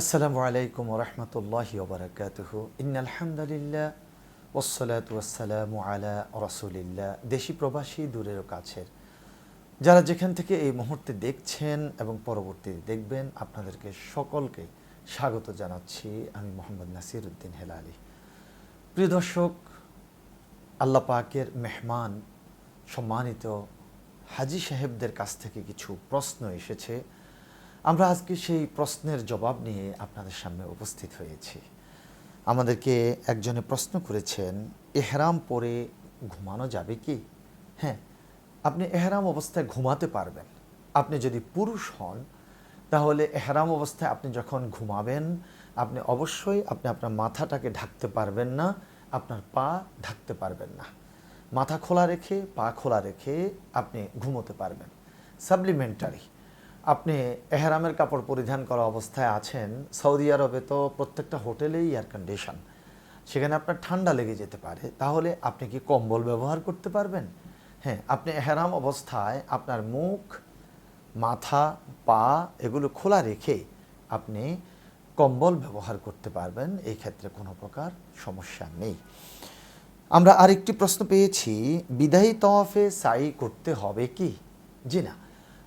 আসসালামু আলাইকুম রহমতুল্লাহি ওবরাকাতুহ। ইন্নালহামদুলিল্লাহ ওসলাত ওয়াসালামু আলা রসুলিল্লাহ। দেশি প্রবাসী দূরের কাছের। যারা যেখান থেকে এই মুহূর্তে দেখছেন এবং পরবর্তীতে দেখবেন, আপনাদেরকে সকলকে স্বাগত জানাচ্ছি আমি মোহাম্মদ নাসির উদ্দিন হেলালি। প্রিয় দর্শক, আল্লাহ পাকের মেহমান সম্মানিত হাজি সাহেবদের কাছ থেকে কিছু প্রশ্ন এসেছে। আমরা আজকে সেই প্রশ্নের জবাব নিয়ে আপনাদের সামনে উপস্থিত হয়েছি। আমাদেরকে একজনে প্রশ্ন করেছেন, এহরাম পরে ঘুমানো যাবে কি? হ্যাঁ আপনি এহরাম অবস্থায় ঘুমাতে পারবেন। আপনি যদি পুরুষ হন, তাহলে এহরাম অবস্থায় আপনি যখন ঘুমাবেন, আপনি অবশ্যই আপনি আপনার মাথাটাকে ঢাকতে পারবেন না, আপনার পা ঢাকতে পারবেন না। মাথা খোলা রেখে, পা খোলা রেখে আপনি ঘুমোতে পারবেন। সাপ্লিমেন্টারি আপনি এহরামের কাপড় পরিধান করা অবস্থায় আছেন, সৌদি আরবে তো প্রত্যেকটা হোটেলেই এয়ার কন্ডিশন সেখানে আপনার ঠান্ডা লেগে যেতে পারে, তাহলে আপনি কি কম্বল ব্যবহার করতে পারবেন? হ্যাঁ আপনি এহরাম অবস্থায় আপনার মুখ, মাথা, পা এগুলো খোলা রেখে আপনি কম্বল ব্যবহার করতে পারবেন, এই ক্ষেত্রে কোনো প্রকার সমস্যা নেই। আমরা আরেকটি প্রশ্ন পেয়েছি, বিদায়ী তওয়াফে সাই করতে হবে কি? জি না।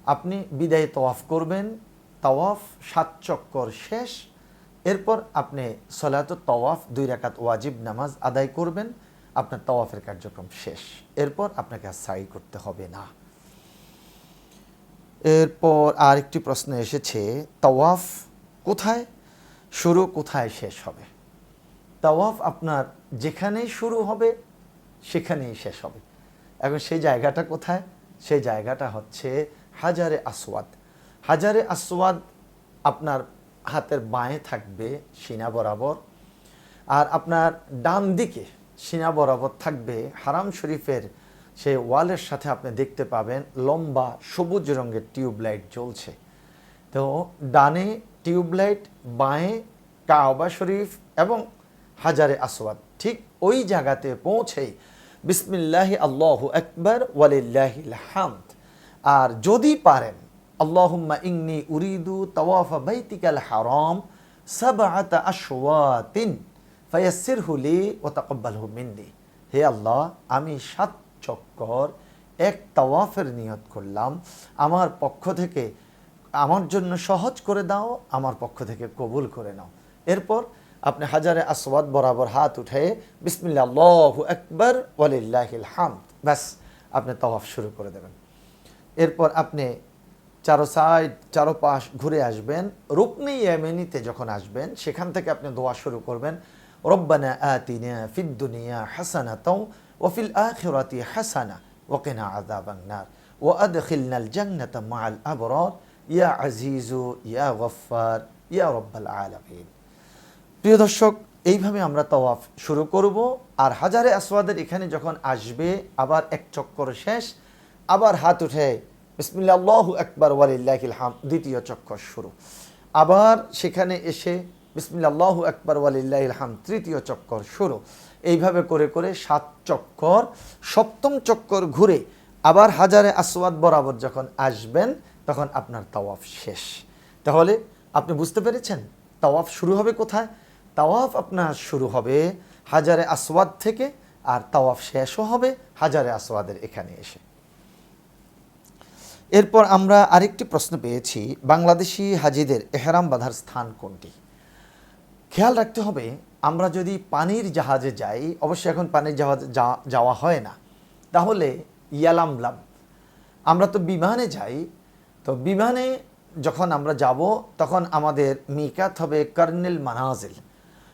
আপনি বিদায় তওয়াফ করবেন, তওয়াফ সাত চক্কর শেষ। এরপর আপনি সলাত তওয়াফ দুই রাকাত ওয়াজিব নামাজ আদায় করবেন, আপনার তওয়াফের কার্যক্রম শেষ। এরপর আপনাকে আর সাই করতে হবে না। এরপর আরেকটি প্রশ্ন এসেছে, তওয়াফ কোথায়? শুরু কোথায় শেষ হবে? তাওয়াফ আপনার যেখানেই শুরু হবে, সেখানেই শেষ হবে। এখন সেই জায়গাটা কোথায়? সেই জায়গাটা হচ্ছে হাজারে আসওয়াদ। হাজারে আসওয়াদ আপনার হাতের বাঁয়ে থাকবে, সিনা বরাবর। আর আপনার ডান দিকে সিনা বরাবর থাকবে, হারাম শরীফের সেই ওয়ালের সাথে আপনি দেখতে পাবেন লম্বা সবুজ রঙের টিউবলাইট জ্বলছে। তো ডানে টিউবলাইট, বাঁয়ে কাবা শরীফ এবং হাজারে আসওয়াদ। ঠিক ওই জায়গাতে পৌঁছেই বিসমিল্লাহি আল্লাহ আকবর, ওয়ালিল্লাহিল হামদ। আর যদি পারেন, আল্লাহুম্মা ইন্নি উরিদু তাওয়াফা বাইতিকাল হারাম সাবআতা আশওয়াতিন ফায়াসসিরহু লি ওয়া তাকাব্বালহু মিন্নি। হে আল্লাহ, আমি সাত চক্কর, এক তাওয়াফের নিয়ত করলাম। আমার পক্ষ থেকে আমার জন্য সহজ করে দাও, আমার পক্ষ থেকে কবুল করে নাও। এরপর আপনি হাজারে আসওয়াদ বরাবর হাত উঠে বিসমিল্লা আল্লাহ আকবর, ওয়ালিল্লাহিল হামদ। ব্যাস, আপনি তওয়াফ শুরু করে দেবেন। এরপর আপনি চারো সাইড, চারো পাশ ঘুরে আসবেন। রুকনি ইয়ামেনিতে যখন আসবেন, সেখান থেকে আপনি দোয়া শুরু করবেন, রব্বানা আতিনা ফিদ দুনিয়া হাসানাতাও ওফিল আখিরাতি হাসানা ওকিনা আযাবান নার ওয়া আদখিলনাল জান্নাতা মাআল আবরার। ইয়া আজিজু, ইয়া গফফার, ইয়া রব্বাল আলামিন। প্রিয় দর্শক, এইভাবে আমরা তওয়াফ শুরু করব। আর হাজারে আসওয়াদের এখানে যখন আসবে, আবার এক চক্কর শেষ আবার হাত উঠে বিসমিল্লা আল্লাহ একবার হাম, দ্বিতীয় চক্কর শুরু। আবার সেখানে এসে বিসমিল্লা আল্লাহ একবার ওয়ালিল্লাহিল হাম, তৃতীয় চক্কর শুরু। এইভাবে করে করে সাত চক্কর, সপ্তম চক্কর ঘুরে আবার হাজারে আসওয়াদ বরাবর যখন আসবেন, তখন আপনার তাওয়াফ শেষ। তাহলে আপনি বুঝতে পেরেছেন? তাওয়াফ শুরু হবে কোথায়? তাওয়াফ আপনার শুরু হবে হাজারে আসওয়াদ থেকে, আর তাওয়াফ শেষও হবে হাজারে আসওয়াদের এখানে এসে। এরপর আমরা আরেকটি প্রশ্ন পেয়েছি, বাংলাদেশি হাজিদের এহরাম বাঁধার স্থান কোনটি? খেয়াল রাখতে হবে, আমরা যদি পানির জাহাজে যাই, অবশ্যই এখন পানির জাহাজে যাওয়া হয় না। তাহলে ইয়ালামলাম। আমরা তো বিমানে যাই, তো বিমানে যখন আমরা যাব, তখন আমাদের মিকাত হবে কর্নেল মানাজিল।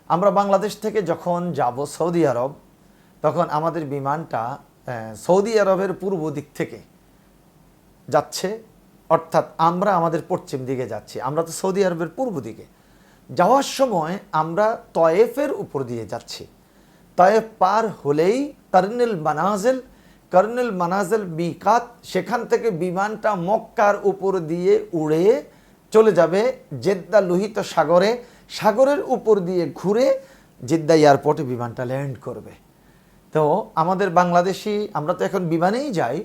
আমরা বাংলাদেশ থেকে যখন যাব সৌদি আরব, তখন আমাদের বিমানটা সৌদি আরবের পূর্ব দিক থেকে। যাচ্ছে, অর্থাৎ আমরা আমাদের পশ্চিম দিকে যাচ্ছি। আমরা তো সৌদি আরবের পূর্ব দিকে। যাওয়ার সময় আমরা তয়েফের উপর দিয়ে যাচ্ছি। তয়েফ পার হলেই কর্নেল মানাজেল কর্নেল মানাজেল মিকাত সেখান থেকে বিমানটা মক্কার উপর দিয়ে উড়ে চলে যাবে জেদ্দা লোহিত সাগরে। সাগরের উপর দিয়ে ঘুরে জেদ্দা এয়ারপোর্টে বিমানটা ল্যান্ড করবে। তো আমাদের বাংলাদেশি, আমরা তো এখন বিমানেই যাই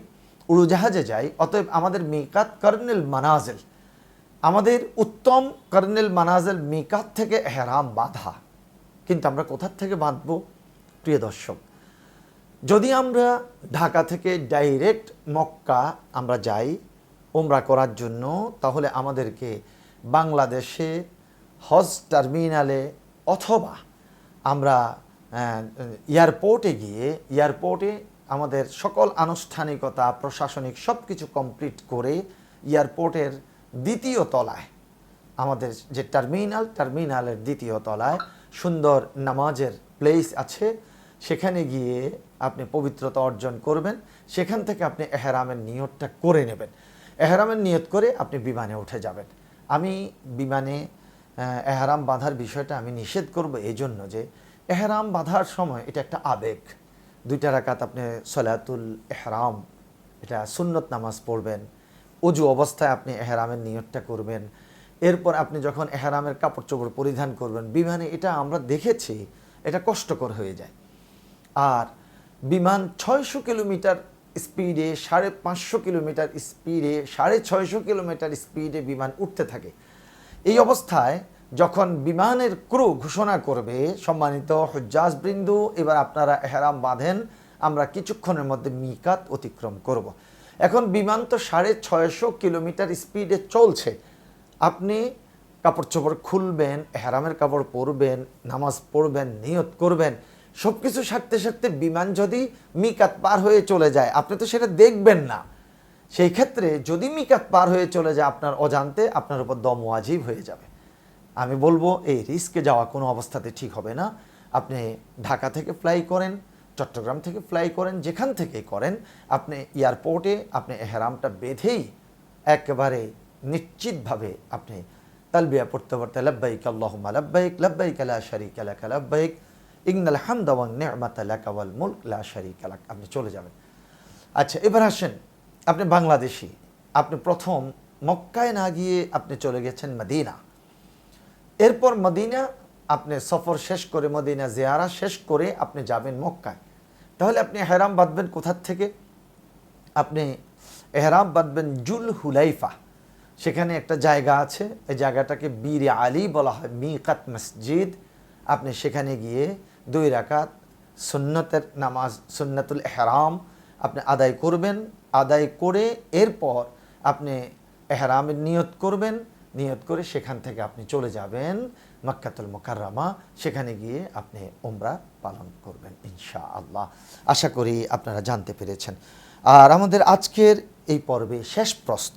উড়োজাহাজে যাই, অতএব আমাদের মিকাত কর্নেল মানাজেল, আমাদের উত্তম কর্নেল মানাজেল মিকাত থেকে হেরাম বাঁধা। কিন্তু আমরা কোথার থেকে বাঁধব? প্রিয় দর্শক, যদি আমরা ঢাকা থেকে ডাইরেক্ট মক্কা আমরা যাই ওমরা করার জন্য, তাহলে আমাদেরকে বাংলাদেশে হজ টার্মিনালে অথবা আমরা এয়ারপোর্টে গিয়ে, এয়ারপোর্টে আমাদের সকল আনুষ্ঠানিকতা, প্রশাসনিক সব কিছু কমপ্লিট করে এয়ারপোর্টের দ্বিতীয় তলায়, আমাদের যে টার্মিনাল টার্মিনালের দ্বিতীয় তলায় সুন্দর নামাজের প্লেস আছে। সেখানে গিয়ে আপনি পবিত্রতা অর্জন করবেন। সেখান থেকে আপনি এহরামের নিয়তটা করে নেবেন। এহরামের নিয়ত করে আপনি বিমানে উঠে যাবেন। আমি বিমানে এহরাম বাঁধার বিষয়টা আমি নিষেধ করব এই জন্য যে, এহরাম বাঁধার সময় এটা একটা আবেগ। দুইটা রাকাত আপনি সলাতুল এহরাম এটা সুন্নত নামাজ পড়বেন অজু অবস্থায় আপনি এহরামের নিয়তটা করবেন। এরপর আপনি যখন এহরামের কাপড় চোপড় পরিধান করবেন, বিমানে এটা আমরা দেখেছি, এটা কষ্টকর হয়ে যায়। আর বিমান ছয়শো কিলোমিটার স্পিডে, সাড়ে পাঁচশো কিলোমিটার স্পিডে, সাড়ে ছয়শো কিলোমিটার স্পিডে বিমান উঠতে থাকে। এই অবস্থায় যখন বিমানের ক্রু ঘোষণা করবে, সম্মানিত হজ্জাজ বৃন্দু, এবার আপনারা এহরাম বাঁধেন, আমরা কিছুক্ষণের মধ্যে মিকাত অতিক্রম করব। এখন বিমান তো সাড়ে ছয়শো কিলোমিটার স্পিডে চলছে। আপনি কাপড় চোপড় খুলবেন হেরামের কাপড় পরবেন, নামাজ পড়বেন, নিয়ত করবেন সব কিছু সারতে সারতে বিমান যদি মিকাত পার হয়ে চলে যায়, আপনি তো সেটা দেখবেন না। সেই ক্ষেত্রে যদি মিকাত পার হয়ে চলে যায়, আপনার অজান্তে আপনার উপর দম ওয়াজিব হয়ে যাবে। আমি বলব, এই রিস্কে যাওয়া কোনো অবস্থাতে ঠিক হবে না। আপনি ঢাকা থেকে ফ্লাই করেন, চট্টগ্রাম থেকে ফ্লাই করেন, যেখান থেকে করেন, আপনি এয়ারপোর্টে আপনি এহরামটা বেঁধেই একেবারে নিশ্চিতভাবে আপনি তালবিয়া পড়তে পড়তে লাব্বাইক আল্লাহুম্মা লাব্বাইক লাব্বাইক লা শারীকা লাক লাব্বাইক ইন্নাল হামদা ওয়ান নি'মাতা লাকা ওয়াল মুলক লা শারীকা লাক আপনি চলে যাবেন। আচ্ছা এবার আসেন, আপনি বাংলাদেশি, আপনি প্রথম মক্কায় না গিয়ে আপনি চলে গেছেন মদিনা। এরপর মদিনা, আপনি সফর শেষ করে মদিনা জিয়ারা শেষ করে আপনি যাবেন মক্কায়। তাহলে আপনি হেরাম বাঁধবেন কোথার থেকে? আপনি এহরাম বাঁধবেন জুল হুলাইফা। সেখানে একটা জায়গা আছে, এই জায়গাটাকে বীর আলী বলা হয়, মিকাত মসজিদ। আপনি সেখানে গিয়ে দুই রাকাত সুন্নতের নামাজ, সুন্নাতুল এহরাম আপনি আদায় করবেন। আদায় করে এরপর আপনি এহরামের নিয়ত করবেন। নিয়ত করে সেখান থেকে আপনি চলে যাবেন মক্কাতুল মোকাররমা। সেখানে গিয়ে আপনি ওমরা পালন করবেন ইনশা আল্লাহ আশা করি আপনারা জানতে পেরেছেন। আর আমাদের আজকের এই পর্বে শেষ প্রশ্ন,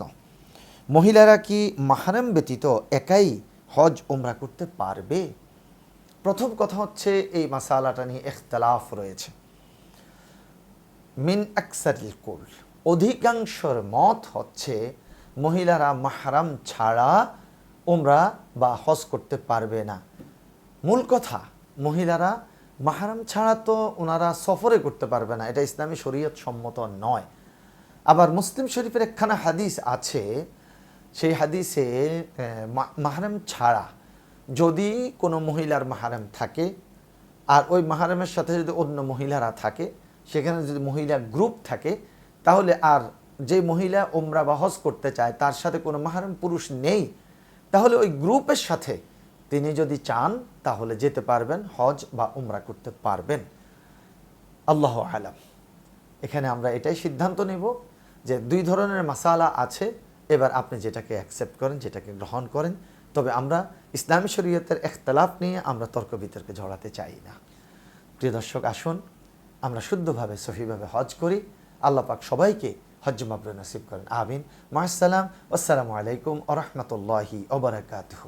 মহিলারা কি মাহারাম ব্যতীত একাই হজ ওমরা করতে পারবে? প্রথম কথা হচ্ছে এই মাসালাটা নিয়ে ইখতলাফ রয়েছে। মিন আকসারিল কুল, অধিকাংশর মত হচ্ছে মহিলারা মাহারাম ছাড়া ওমরা বা হজ করতে পারবে না। মূল কথা, মহিলারা মাহারাম ছাড়া তো ওনারা সফরে করতে পারবে না। এটা ইসলামী শরীয়ত সম্মত নয়। আবার মুসলিম শরীফের একখানা হাদিস আছে, সেই হাদিসে মাহারাম ছাড়া যদি কোনো মহিলার মাহারাম থাকে আর ওই মাহারামের সাথে যদি অন্য মহিলারা থাকে, সেখানে যদি মহিলা গ্রুপ থাকে, তাহলে আর যে মহিলা ওমরা বা হজ করতে চায়, তার সাথে কোনো মাহারাম পুরুষ নেই, তাহলে ওই গ্রুপের সাথে তিনি যদি চান, তাহলে যেতে পারবেন, হজ বা উমরা করতে পারবেন। আল্লাহ আলাম। এখানে আমরা এটাই সিদ্ধান্ত নেব যে দুই ধরনের মাসালা আছে, এবার আপনি যেটাকে অ্যাকসেপ্ট করেন, যেটাকে গ্রহণ করেন। তবে আমরা ইসলামী শরীয়তের একতলাপ নিয়ে আমরা তর্ক বিতর্কে জড়াতে চাই না। প্রিয় দর্শক, আসুন, আমরা শুদ্ধভাবে, সহিভাবে হজ করি। আল্লাহ পাক সবাইকে হজ মাবরুর নসিব করেন। আমিন। মাসালাম আসসালামু আলাইকুম আ রহমতুল্লাহি ওবরাকাতুহ